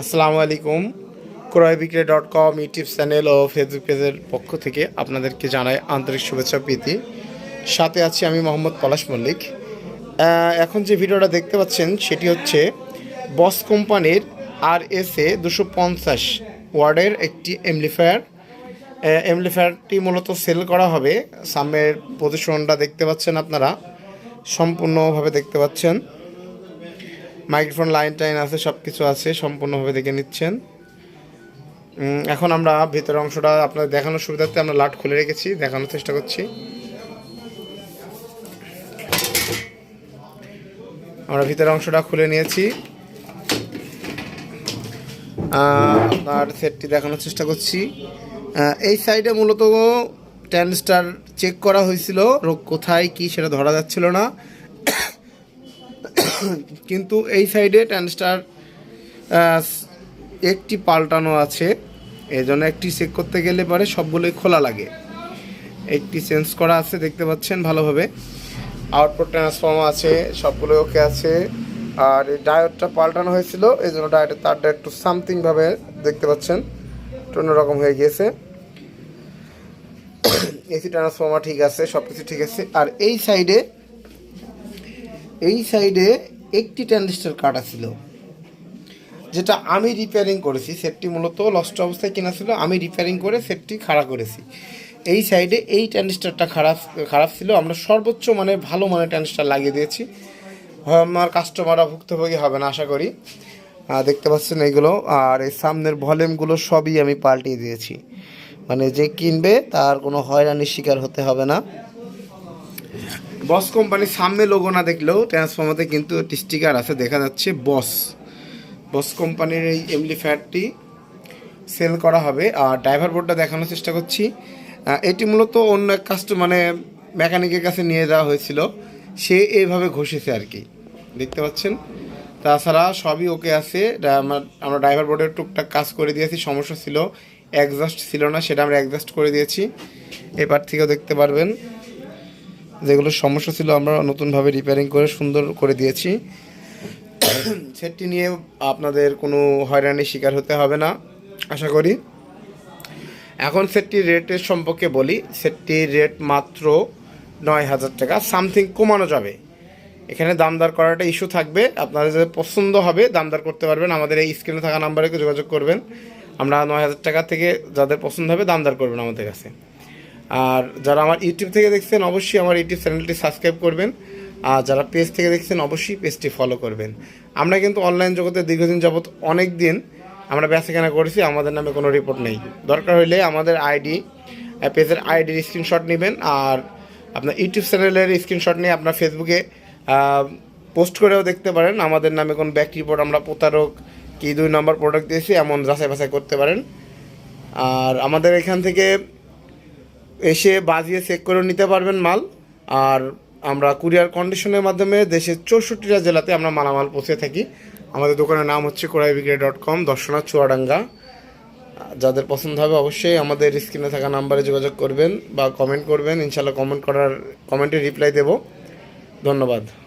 আসসালামু আলাইকুম। Kroy Bikroy dot com YouTube channel ও Facebook পেজের পক্ষ থেকে আপনাদেরকে জানাই আন্তরিক শুভেচ্ছা প্রীতি। সাথে আছি আমি মোহাম্মদ পলাশ মল্লিক। এখন যে ভিডিওটা দেখতে পাচ্ছেন সেটি হচ্ছে বস কোম্পানির আর এস এ দুশো পঞ্চাশ ওয়ার্ডের একটি এমলিফায়ার এমলিফায়ারটি মূলত সেল করা হবে। সামনের প্রদর্শনটা দেখতে পাচ্ছেন আপনারা। সম্পূর্ণভাবে দেখতে পাচ্ছেন। মাইক্রোফোন, লাইন টাইন আছে সব কিছু আছে, সম্পূর্ণভাবে দেখে নিচ্ছেন। এখন আমরা ভিতরের অংশটা আপনাদের দেখানোর সুবিধার্থে আমরা লাট খুলে রেখেছি, দেখানোর চেষ্টা করছি। আমরা ভিতরের অংশটা খুলে নিয়েছি। আপনার সেটটি দেখানোর চেষ্টা করছি। এই সাইডে মূলত টেন স্টার চেক করা হয়েছিল, রোগ কোথায়, কি সেটা ধরা যাচ্ছিল না। কিন্তু এই সাইডে ট্যানস্টার একটি পাল্টানো আছে। এই জন্য একটি চেক করতে গেলে পরে সবগুলোই খোলা লাগে। একটি চেঞ্জ করা আছে, দেখতে পাচ্ছেন ভালোভাবে। আউটপুট ট্রান্সফর্মার আছে সবগুলো ওকে আছে। আর এই ডায়োডটা পাল্টানো হয়েছিল এই জন্য ডায়োডের তারটা একটু সামথিংভাবে দেখতে পাচ্ছেন, একটু অন্যরকম হয়ে গিয়েছে। এসি ট্রান্সফর্মার ঠিক আছে সব কিছু ঠিক আছে। আর এই সাইডে এই সাইডে একটি ট্রানজিস্টার কাটা ছিল যেটা আমি রিপেয়ারিং করেছি সেটটি মূলত লস্ট অবস্থায় কেনা ছিল, আমি রিপেয়ারিং করে সেটটি খাড়া করেছি। এই সাইডে এই ট্রানজিস্টারটা খারাপ খারাপ ছিল। আমরা সর্বোচ্চ মানে ভালো মানের ট্রানজিস্টার লাগিয়ে দিয়েছি। আমার কাস্টমাররা ভুক্তভোগী হবে না, আশা করি। দেখতে পাচ্ছেন এইগুলো। আর এই সামনের ভলিউমগুলো সবই আমি পাল্টিয়ে দিয়েছি। মানে যে কিনবে তার কোনো হয়রানির শিকার হতে হবে না। বস কোম্পানির সামনে লোগো না দেখলেও ট্রান্সফর্মারতে কিন্তু একটি স্টিকার আছে, দেখা যাচ্ছে বস। বস কোম্পানির এই এমলিফায়ারটি সেল করা হবে। আর ড্রাইভার বোর্ডটা দেখানোর চেষ্টা করছি। এটি মূলত অন্য এক কাস্টম মানে মেকানিকের কাছে নিয়ে যাওয়া হয়েছিল। সে এইভাবে ঘষেছে আর কি। দেখতে পাচ্ছেন? তাছাড়া সবই ওকে আছে। আমার- আমরা ড্রাইভার বোর্ডের টুকটাক কাজ করে দিয়েছি। সমস্যা ছিল অ্যাডজাস্ট ছিল না, সেটা আমরা অ্যাডজাস্ট করে দিয়েছি। এবার থেকেও দেখতে পারবেন। যেগুলো সমস্যা ছিল, আমরা নতুনভাবে রিপেয়ারিং করে সুন্দর করে দিয়েছি। সেটটি নিয়ে আপনাদের কোনো হয়রানির শিকার হতে হবে না, আশা করি। এখন সেটটির রেটের সম্পর্কে বলি সেটটির রেট মাত্র নয় হাজার টাকা সামথিং কমানো যাবে। এখানে দামদার করাটা ইস্যু থাকবে, আপনাদের যে পছন্দ হবে দামদার করতে পারবেন। আমাদের এই স্ক্রিনে থাকা নাম্বারে যোগাযোগ করবেন। আমরা নয় হাজার টাকা থেকে যাদের পছন্দ হবে দামদার করবেন আমাদের কাছে। আর যারা আমার ইউটিউব থেকে দেখছেন, অবশ্যই আমার ইউটিউব চ্যানেলটি সাবস্ক্রাইব করবেন। আর যারা পেজ থেকে দেখছেন, অবশ্যই পেজটি ফলো করবেন। আমরা কিন্তু অনলাইন জগতে দীর্ঘদিন যাবৎ অনেক দিন আমরা বেচাকেনা করেছি, আমাদের নামে কোনো রিপোর্ট নেই। দরকার হলে আমাদের আইডি পেজের আইডির স্ক্রিনশট নেবেন আর আপনার ইউটিউব চ্যানেলের স্ক্রিনশট নিয়ে আপনার ফেসবুকে পোস্ট করেও দেখতে পারেন। আমাদের নামে কোনো ব্যাক রিপোর্ট আমরা প্রতারক কি দুই নম্বর প্রোডাক্ট দিয়েছি, এমন যাচাই বাছাই করতে পারেন। আর আমাদের এখান থেকে এসে বাজিয়ে চেক করে নিতে পারবেন মাল। আর আমরা কুরিয়ার কন্ডিশনের মাধ্যমে দেশের চৌষট্টিটা জেলাতে আমরা মালামাল পৌঁছে থাকি। আমাদের দোকানের নাম হচ্ছে কোড়াই বিক্রি ডট কম, দর্শনা চুয়াডাঙ্গা। যাদের পছন্দ হবে অবশ্যই আমাদের স্ক্রিনে থাকা নাম্বারে যোগাযোগ করবেন বা কমেন্ট করবেন। ইনশাল্লাহ কমেন্ট করার কমেন্টে রিপ্লাই দেব। ধন্যবাদ।